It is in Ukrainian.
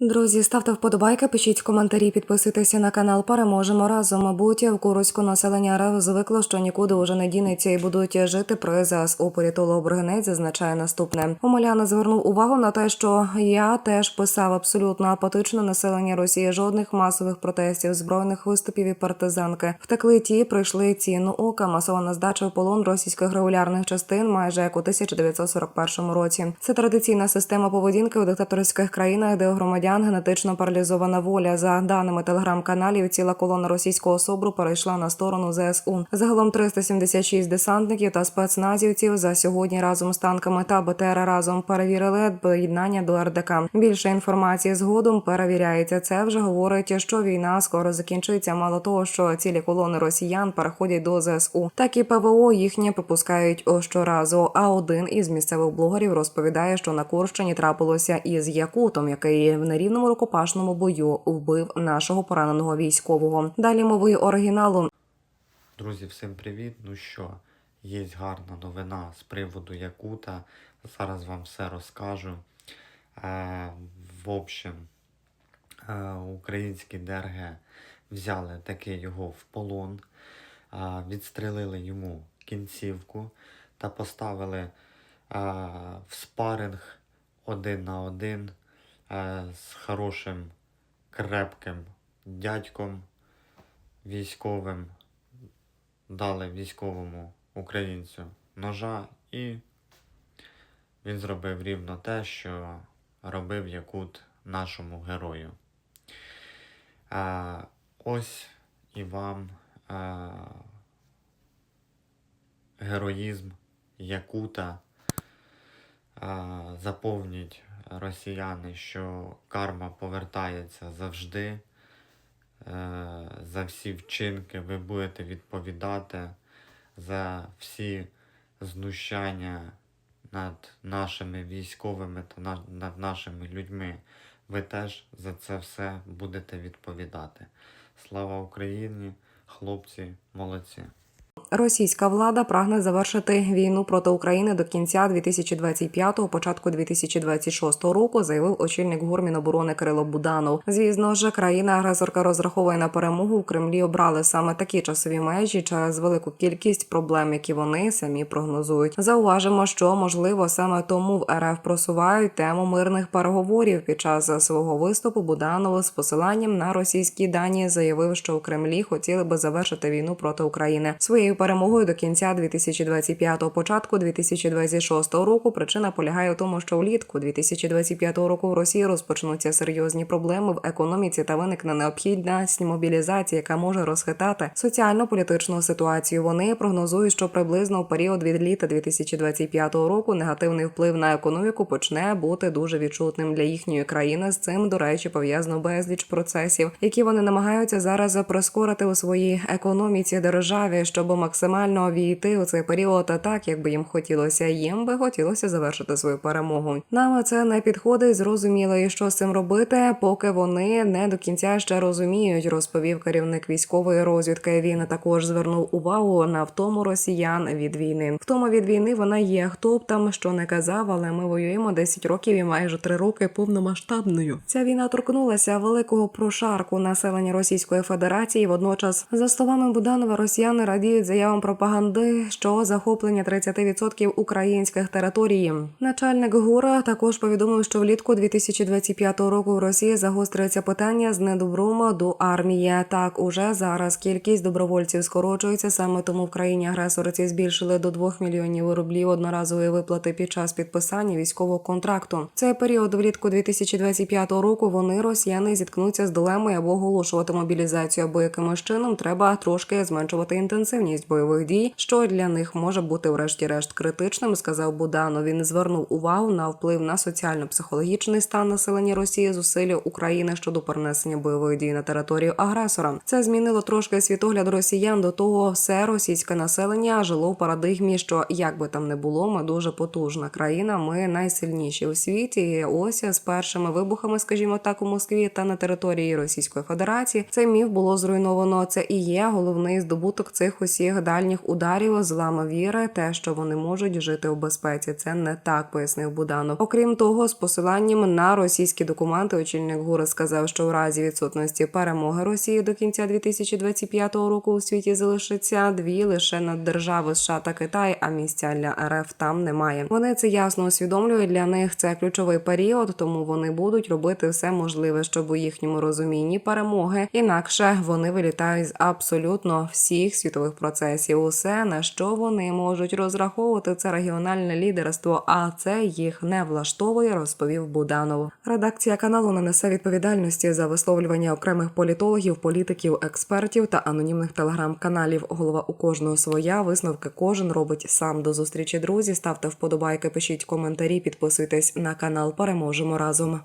Друзі, ставте вподобайки, пишіть коментарі, підписуйтеся на канал. Переможемо разом. Мабуть, в Куруську населення РФ звикло, що нікуди уже не дінеться і будуть жити при ЗСУ. Політолог Бригинець зазначає наступне. Омеляна звернув увагу на те, що я теж писав абсолютно апатичне населення Росії. Жодних масових протестів, збройних виступів і партизанки. Втекли ті, прийшли ціну ока. Масована здача в полон російських регулярних частин майже як у 1941 році. Це традиційна система поведінки у диктаторських країнах, де у громадян генетично паралізована воля. За даними телеграм-каналів, ціла колона російського собру перейшла на сторону ЗСУ. Загалом 376 десантників та спецназівців за сьогодні разом з танками та БТР разом перевірили доєднання до РДК. Більше інформації згодом перевіряється. Це вже говорить, що війна скоро закінчиться. Мало того, що цілі колони росіян переходять до ЗСУ, так і ПВО їхнє пропускають щоразу. А один із місцевих блогерів розповідає, що на Курщині трапилося із Якутом, який в нерівному рукопашному бою вбив нашого пораненого військового. Далі мовою оригіналу Друзі, всім привіт! Ну що, є гарна новина з приводу Якута. Зараз вам все розкажу. Е, в общем, е, українські ДРГ взяли таки його в полон, е, відстрелили йому кінцівку та поставили е, в спаринг один на один з хорошим крепким дядьком військовим дали військовому українцю ножа, і він зробив рівно те, що робив Якут нашому герою. А, ось і вам а, героїзм Якута. А, заповніть росіяни, що карма повертається завжди. Е, за всі вчинки ви будете відповідати за всі знущання над нашими військовими та над нашими людьми. Ви теж за це все будете відповідати. Слава Україні, хлопці, молодці! Російська влада прагне завершити війну проти України до кінця 2025-го, початку 2026 року, заявив очільник ГУР Міноборони Кирило Буданов. Звісно ж, країна-агресорка розраховує на перемогу. В Кремлі обрали саме такі часові межі через велику кількість проблем, які вони самі прогнозують. Зауважимо, що можливо саме тому в РФ просувають тему мирних переговорів. Під час свого виступу Буданов з посиланням на російські дані заявив, що у Кремлі хотіли би завершити війну проти України своєю перемогою до кінця 2025-го, початку 2026 року. Причина полягає у тому, що влітку 2025 року в Росії розпочнуться серйозні проблеми в економіці та виникне необхідність мобілізації, яка може розхитати соціально-політичну ситуацію. Вони прогнозують, що приблизно у період від літа 2025 року негативний вплив на економіку почне бути дуже відчутним для їхньої країни. З цим, до речі, пов'язано безліч процесів, які вони намагаються зараз прискорити у своїй економіці державі, щоб максимально війти у цей період так, як би їм хотілося. Їм би хотілося завершити свою перемогу. Нам це не підходить. Зрозуміло, і що з цим робити, поки вони не до кінця ще розуміють, розповів керівник військової розвідки. Він також звернув увагу на втому росіян від війни. Втома від війни вона є. Хто б там що не казав, але ми воюємо 10 років і майже 3 роки повномасштабною. Ця війна торкнулася великого прошарку населення Російської Федерації. Водночас, за словами Буданова, росіяни радіють заявам пропаганди, що захоплення 30% українських територій. Начальник ГУРа також повідомив, що влітку 2025 року в Росії загострюється питання з недобром до армії. Так уже зараз кількість добровольців скорочується. Саме тому в країні агресорці збільшили до 2 мільйонів рублів одноразової виплати під час підписання військового контракту. В Цей період влітку 2025 року вони росіяни зіткнуться з дилемою або оголошувати мобілізацію, або якимось чином треба трошки зменшувати інтенсивність бойових дій, що для них може бути врешті-решт критичним, сказав Буданов. Він звернув увагу на вплив на соціально-психологічний стан населення Росії, зусилля України щодо перенесення бойових дій на територію агресора. Це змінило трошки світогляд росіян. До того все російське населення жило в парадигмі, що як би там не було, ми дуже потужна країна. Ми найсильніші у світі. І ось з першими вибухами, скажімо так, у Москві та на території Російської Федерації цей міф було зруйновано. Це і є головний здобуток цих усіх цих дальніх ударів злам віри, те, що вони можуть жити у безпеці. Це не так, пояснив Буданов. Окрім того, з посиланням на російські документи, очільник ГУР сказав, що в разі відсутності перемоги Росії до кінця 2025 року у світі залишиться дві лише наддержави США та Китай, а місця для РФ там немає. Вони це ясно усвідомлюють. Для них це ключовий період, тому вони будуть робити все можливе, щоб у їхньому розумінні перемоги. Інакше вони вилітають з абсолютно всіх світових процесів. Усе на що вони можуть розраховувати, це регіональне лідерство. А це їх не влаштовує, розповів Буданов. Редакція каналу не несе відповідальності за висловлювання окремих політологів, політиків, експертів та анонімних телеграм-каналів. Голова у кожного своя висновки кожен робить сам. До зустрічі, друзі. Ставте вподобайки, пишіть коментарі, підписуйтесь на канал. Переможемо разом.